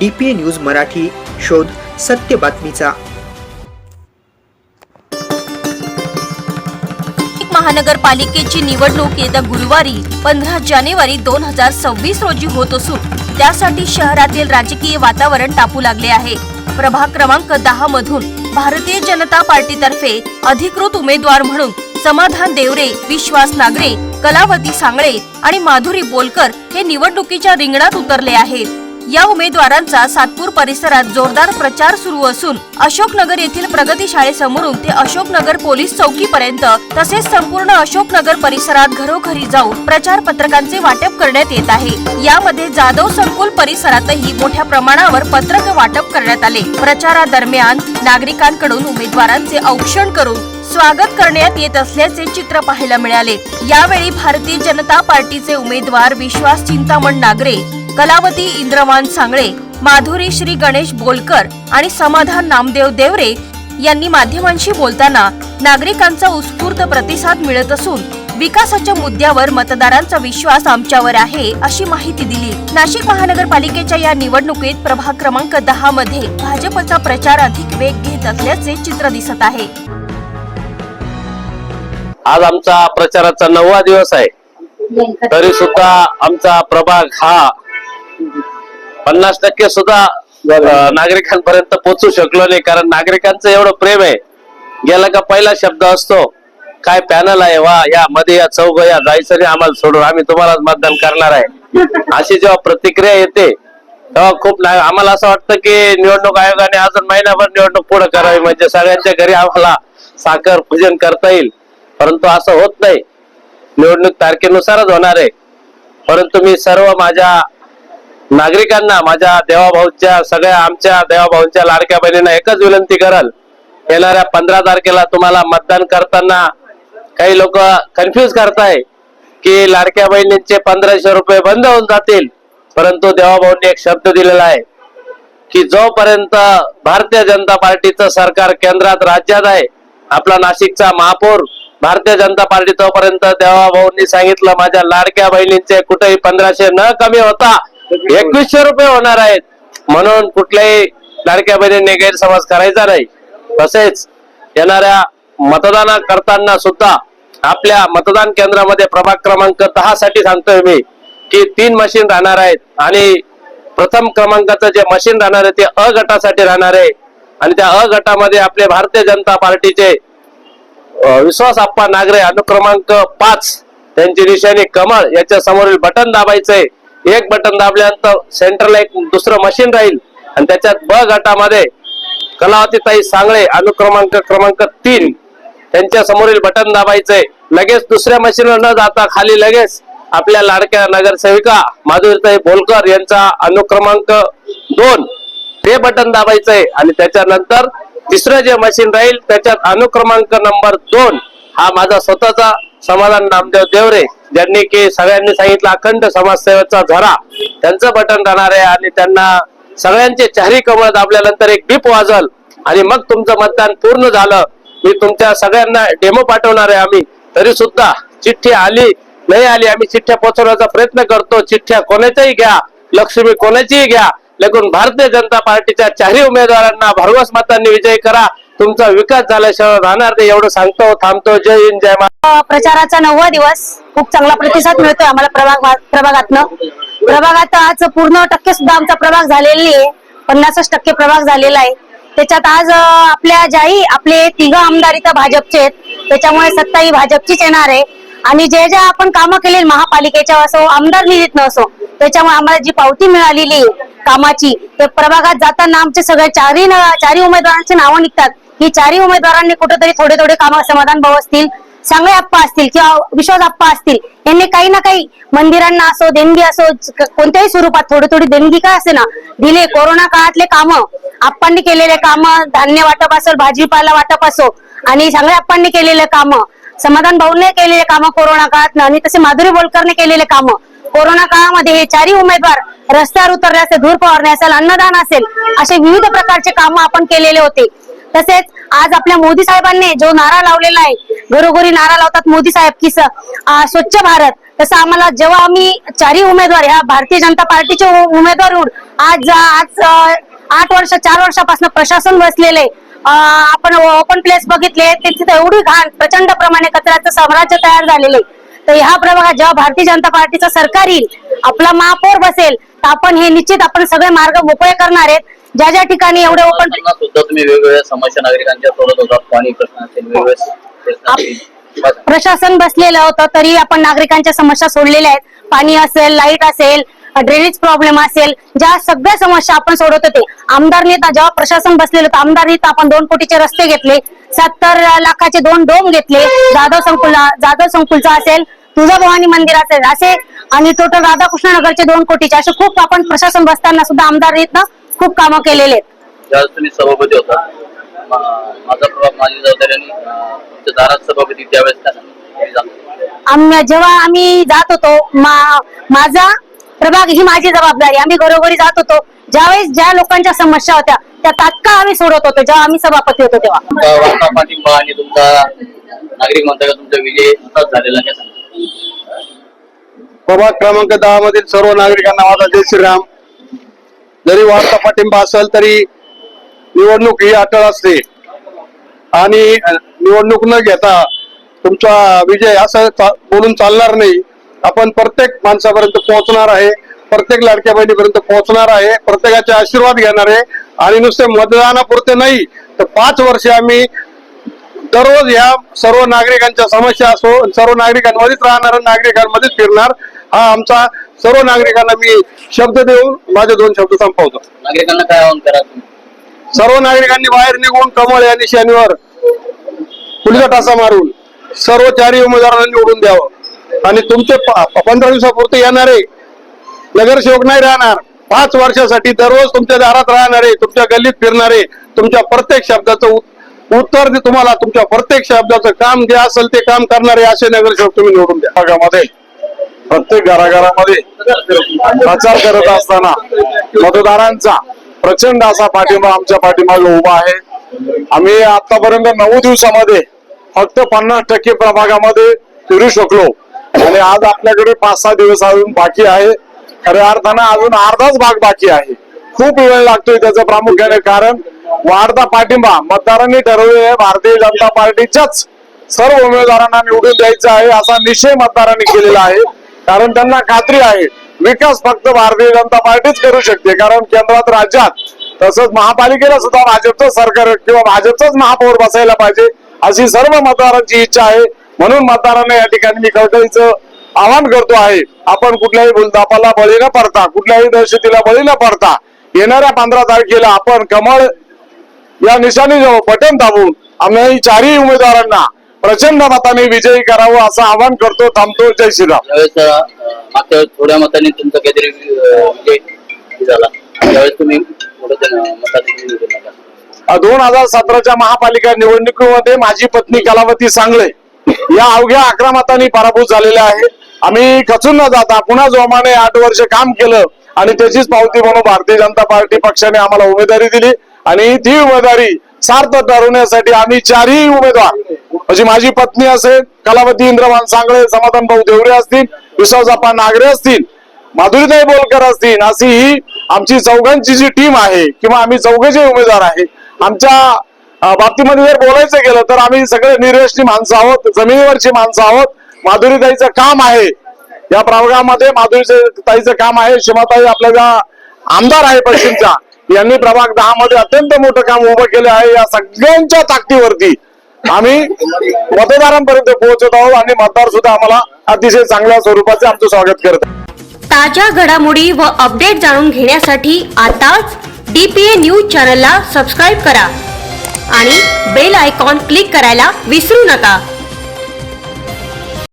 DPA news Marathi शोध सत्य बातमीचा. महानगरपालिकेची निवडणूक येत्या गुरुवारी पंधरा जानेवारी दोन हजार सव्वीस रोजी होत असून त्यासाठी शहरातील राजकीय वातावरण तापू लागले आहे. प्रभाग क्रमांक दहा मधून भारतीय जनता पार्टीतर्फे अधिकृत उमेदवार म्हणून समाधान देवरे विश्वास नागरे कलावती सांगळे आणि माधुरी बोलकर हे निवडणुकीच्या रिंगणात उतरले आहेत. या उमेदवारांचा सातपूर परिसरात जोरदार प्रचार सुरू असून अशोकनगर येथील प्रगती शाळेसमोरून ते अशोकनगर पोलीस चौकीपर्यंत तसेच संपूर्ण अशोकनगर परिसरात घरोघरी जाऊन प्रचार पत्रकांचे वाटप करण्यात येत आहे. यामध्ये जाधव संकुल परिसरातही मोठ्या प्रमाणावर पत्रक वाटप करण्यात आले. प्रचारादरम्यान नागरिकांकडून उमेदवारांचे औक्षण करून स्वागत करण्यात येत असल्याचे चित्र पाहायला मिळाले. यावेळी भारतीय जनता पार्टीचे उमेदवार विश्वास चिंतामण नागरे कलावती इंद्रमान सांगळे माधुरी श्री गणेश बोलकर आणि समाधान नामदेव देवरे यांनी माध्यमांशी बोलताना नागरिकांचा उत्स्फूर्त प्रतिसाद मिळत असून विकासाच्या मुद्द्यावर मतदारांचा विश्वास आमच्यावर आहे अशी माहिती दिली. नाशिक महानगरपालिकेच्या या निवडणुकीत प्रभाग क्रमांक दहा मध्ये भाजपचा प्रचार अधिक वेग घेत असल्याचे चित्र दिसत आहे. आज आमचा प्रचाराचा नववा दिवस आहे. तरी सुद्धा आमचा प्रभाग हा पन्नास टक्के सुद्धा नागरिकांपर्यंत पोहोचू शकलो नाही. कारण नागरिकांचं एवढं प्रेम आहे. गेला का पहिला शब्द असतो काय पॅनल आहे? वा या मध्ये या चौघ या जायचं नाही आम्हाला सोडून. आम्ही तुम्हालाच मतदान करणार आहे. अशी जेव्हा प्रतिक्रिया येते तेव्हा खूप आम्हाला असं वाटतं की निवडणूक आयोगाने अजून महिनाभर निवडणूक पुढे करावी. म्हणजे सगळ्यांच्या घरी आम्हाला साखर पूजन करता येईल. परंतु असं होत नाही. निवडणूक तारखेनुसारच होणार आहे. परंतु मी सर्व माझ्या नागरिकांना माझ्या देवाभाऊच्या सगळ्या आमच्या देवाभाऊंच्या लाडक्या बहिणींना एकच विनंती करल. येणाऱ्या पंधरा तारखेला तुम्हाला मतदान करताना काही लोक कन्फ्युज करताय की लाडक्या बहिणींचे पंधराशे रुपये बंद होऊन जातील. परंतु देवाभाऊंनी एक शब्द दिलेला आहे की जोपर्यंत भारतीय जनता पार्टीचं सरकार केंद्रात राज्यात आहे आपला नाशिकचा महापौर भारतीय जनता पार्टी तोपर्यंत देवाभाऊंनी सांगितलं माझ्या लाडक्या बहिणींचे कुठेही पंधराशे न कमी होता एकवीसशे रुपये होणार आहेत. म्हणून कुठल्याही लाडक्या बहिणींनी गैरसमज करायचा नाही. तसेच येणाऱ्या मतदाना करताना सुद्धा आपल्या मतदान केंद्रामध्ये प्रभाग क्रमांक दहा साठी सांगतोय मी की तीन मशीन राहणार आहेत आणि प्रथम क्रमांकाचं जे मशीन राहणार आहे ते अ गटासाठी राहणार आहे. आणि त्या अ गटामध्ये आपले भारतीय जनता पार्टीचे विश्वास आप्पा नागरे अनुक्रमांक पाच त्यांची निशाणी कमळ याच्या समोरील बटन दाबायचंय. एक बटन दाबल्यानंतर सेंटरला एक दुसरं मशीन राहील. आणि त्याच्यात ब गटामध्ये कलावतीताई सांगळे अनुक्रमांक क्रमांक तीन. त्यांच्या समोरील बटन दाबायचंय. लगेच दुसऱ्या मशीनवर न जाता खाली लगेच आपल्या लाडक्या नगरसेविका माधुरीताई बोलकर यांचा अनुक्रमांक दोन. ते बटन दाबायचंय. आणि त्याच्यानंतर तिसरं जे मशीन राहील त्याच्यात अनुक्रमांक नंबर दोन. हा माझा स्वतःचा समाधान नामदेव देवरे. ज्यांनी की सगळ्यांनी सांगितलं अखंड समाजसेवेचा झरा त्यांचं बटन राहणार आहे आणि त्यांना सगळ्यांचे चारी कमळ दाबल्यानंतर एक बीप वाजल आणि मग तुमचं मतदान पूर्ण झालं. मी तुमच्या सगळ्यांना डेमो पाठवणार आहे आम्ही. तरी सुद्धा चिठ्ठी आली नाही आली आम्ही चिठ्ठ्या पोहोचवण्याचा प्रयत्न करतो. चिठ्ठ्या कोणाच्याही घ्या लक्ष्मी कोणाचीही घ्या. लेकिन भारतीय जनता पार्टीच्या चारही उमेदवारांना भरघोस मतांनी विजय करा. तुमचा विकास झाल्याशिवाय राहणार नाही एवढं सांगतो थांबतो. जय हिंद जय प्रचाराचा नववा दिवस. खूप चांगला प्रतिसाद मिळतोय आम्हाला प्रभाग प्रभागातनं. प्रभागात आज पूर्ण टक्के सुद्धा आमचा प्रभाग झालेली आहे पन्नासच टक्के प्रभाग झालेला आहे. त्याच्यात आज आपल्या ज्याही आपले तिघ आमदार इथं भाजपचे आहेत. त्याच्यामुळे सत्ता ही भाजपचीच येणार आहे. आणि जे जे आपण कामं केले महापालिकेच्या असो आमदार निधीतनं असो त्याच्यामुळे आम्हाला जी पावती मिळालेली आहे कामाची. ते प्रभागात जाताना आमचे सगळ्या चारही चारही उमेदवारांची नावं निघतात. की चारही उमेदवारांनी कुठेतरी थोडे थोडे काम समाधान भाऊ असतील सांगळे आप्पा असतील किंवा विश्वास आप्पा असतील यांनी काही ना काही मंदिरांना असो देणगी असो कोणत्याही स्वरूपात थोडी थोडी देणगी काय असे ना दिले. कोरोना काळातले कामं आप्पांनी केलेले कामं धान्य वाटप असेल भाजीपाला वाटप असो आणि सांगळे आप्पांनी केलेले कामं समाधान भाऊने केलेले कामं कोरोना काळात आणि तसे माधुरी बोलकरने केलेले कामं. कोरोना काळामध्ये हे चारही उमेदवार रस्त्यावर उतरले असेल धूर फवारणी असेल अन्नदान असेल असे विविध प्रकारचे कामं आपण केलेले होते. तसेच आज आपल्या मोदी साहेबांनी जो नारा लावलेला आहे घरोघरी नारा लावतात मोदी साहेब की स्वच्छ भारत. तसं आम्हाला जेव्हा आम्ही चारही उमेदवार ह्या भारतीय जनता पार्टीचे उमेदवार आज आज आठ वर्ष चार वर्षापासून प्रशासन बसलेले आपण ओपन प्लेस बघितले तिथे एवढी घाण प्रचंड प्रमाणे कचऱ्याचं साम्राज्य तयार झालेलं आहे. तर ह्या प्रभागात जेव्हा भारतीय जनता पार्टीचं सरकार येईल आपला महापौर बसेल आपण हे निश्चित आपण सगळे मार्ग मोकळे करणार आहेत. ज्या ज्या ठिकाणी एवढे ओपन त्यांना सुद्धा तुम्ही वेगवेगळ्या समस्या नागरिकांच्या सोडत होतात पाणी प्रश्न असेल वेगवेगळे प्रश्न असतील. प्रशासन बसलेलं होतं तरी आपण नागरिकांच्या समस्या सोडलेल्या आहेत. पाणी असेल लाइट असेल ड्रेनेज प्रॉब्लेम असेल ज्या सगळ्या समस्या आपण सोडत होते. आमदारनी तर जेव्हा प्रशासन बसलेलं होतं आमदारनी तर आपण दोन कोटीचे रस्ते घेतले. सत्तर लाखाचे दोन डोम घेतले. जाधव संकुला जाधव संकुलचा असेल तुळजाभवानी मंदिर असेल असे आणि टोटल राधाकृष्ण नगरचे दोन कोटीचे असे खूप आपण प्रशासन बसताना सुद्धा आमदारनीतनं खूप कामं केलेले आहेत. ज्यावेळेस तुम्ही सभापती होता माझा प्रभाग माझी जबाबदारी आणि अं, तुमच्या दारात सभापती त्यावेळेस? आम्ही जेव्हा आम्ही जात होतो माझा प्रभाग ही माझी जबाबदारी. आम्ही घरोघरी जात होतो. ज्यावेळेस ज्या लोकांच्या समस्या होत्या त्या तात्काळ आम्ही सोडत होतो जेव्हा आम्ही सभापती होतो तेव्हा. नागरिक म्हणता तुमचा विजय नुकताच झालेला काय सांगा प्रभाग क्रमांक दहा मधील सर्व नागरिकांना माझा जय श्रीराम. जरी वाढता पाठिंबा असेल तरी निवडणूक ही अटळ असते. आणि निवडणूक न घेता तुमचा विजय असं बोलून चालणार नाही. आपण प्रत्येक माणसापर्यंत पोहोचणार आहे. प्रत्येक लाडक्या बहिणीपर्यंत पोहोचणार आहे. प्रत्येकाचे आशीर्वाद घेणार आहे. आणि नुसते मतदानापुरते नाही तर पाच वर्षे आम्ही दररोज ह्या सर्व नागरिकांच्या समस्या असो सर्व नागरिकांमध्येच राहणार नागरिकांमध्येच फिरणार हा आमचा सर्व नागरिकांना मी शब्द देऊन माझे दोन शब्द संपवतो. नागरिकांना काय आवाहन करा सर्व नागरिकांनी बाहेर निघून कमळ या निशाणीवर फुलका टासा मारून सर्व चारही उमेदवारांना निवडून द्यावं. आणि तुमचे पंधरा दिवसापुरते येणारे नगरसेवक नाही राहणार. पाच वर्षासाठी दररोज तुमच्या दारात राहणारे तुमच्या गल्लीत फिरणारे तुमच्या प्रत्येक शब्दाचं उत्तर दे तुम्हाला तुमच्या प्रत्येक शब्दाचं काम जे असेल ते काम करणारे असे नगरसेवक तुम्ही निवडून द्या. भागामध्ये प्रत्येक घराघरामध्ये प्रचार करत असताना मतदारांचा प्रचंड असा पाठिंबा आमच्या पाठीमागे उभा आहे. आम्ही आतापर्यंत नऊ दिवसामध्ये फक्त पन्नास टक्के प्रभागामध्ये फिरू शकलो. आणि आज आपल्याकडे पाच सहा दिवस अजून बाकी आहे. खऱ्या अर्थानं अजून अर्धाच भाग बाकी आहे. खूप वेळ लागतोय त्याचं प्रामुख्याने कारण वाढता पाठिंबा. मतदारांनी ठरवले भारतीय जनता पार्टीच्याच सर्व उमेदवारांना निवडून द्यायचं आहे असा निश्चय मतदारांनी केलेला आहे. कारण त्यांना खात्री आहे विकास फक्त भारतीय जनता पार्टीच करू शकते. कारण केंद्रात राज्यात तसंच महापालिकेला सुद्धा भाजपचं सरकार किंवा भाजपचाच महापौर बसायला पाहिजे अशी सर्व मतदारांची इच्छा आहे. म्हणून मतदारांना या ठिकाणी मी कळकळीचं आवाहन करतो आहे आपण कुठल्याही भूलतापाला बळी न पडता कुठल्याही दहशतीला बळी न पडता येणाऱ्या पंधरा तारखेला आपण कमळ या निशाणीजवळ बटन दाबून आम्ही चारही उमेदवारांना प्रचंड मताने विजयी करावं असं आवाहन करतो थांबतो. जय श्रीराम. मागच्या थोड्या मतांनी तुमचा काहीतरी विजय झाला. त्यावेळेस तुम्ही झाला. दोन हजार सतराच्या महापालिका निवडणुकीमध्ये माझी पत्नी कलावती सांगले या अवघ्या अकरा मतांनी पराभूत झालेल्या आहे आम्ही खचून न जाता पुन्हा जोमाने आठ वर्ष काम केलं आणि त्याचीच पावती म्हणून भारतीय जनता पार्टी पक्षाने आम्हाला उमेदवारी दिली. आणि ती उमेदवारी सार्थ ठरवण्यासाठी आम्ही चारही उमेदवार म्हणजे माझी पत्नी असेल कलावती इंद्रमान सांगळे समाधान भाऊ देवरे असतील विश्वासप्पा नागरे असतील माधुरीताई बोलकर असतील अशी ही आमची चौघांची जी टीम आहे किंवा आम्ही चौघे जे उमेदवार आहे आमच्या बाबतीमध्ये जर बोलायचं गेलं तर आम्ही सगळे निर्यष्टी माणसं आहोत जमिनीवरची माणसं आहोत माधुरीताईचं काम आहे. या प्रभागामध्ये माधुरी ताईचं काम आहे शिमाताई आपल्या ज्या आमदार आहे पश्चिमच्या यांनी प्रभाग दहा मध्ये अत्यंत मोठं काम उभं केलं आहे. या सगळ्यांच्या ताकदीवरती आम्ही मतदारांपर्यंत पोहोचत आहोत आणि मतदार सुद्धा आम्हाला अतिशय चांगल्या स्वरूपाचे आमचं स्वागत करत ताज्या घडामोडी व अपडेट जाणून घेण्यासाठी आताच डीपीए न्यूज चॅनलला सबस्क्राईब करा आणि बेल आयकॉन क्लिक करायला विसरू नका.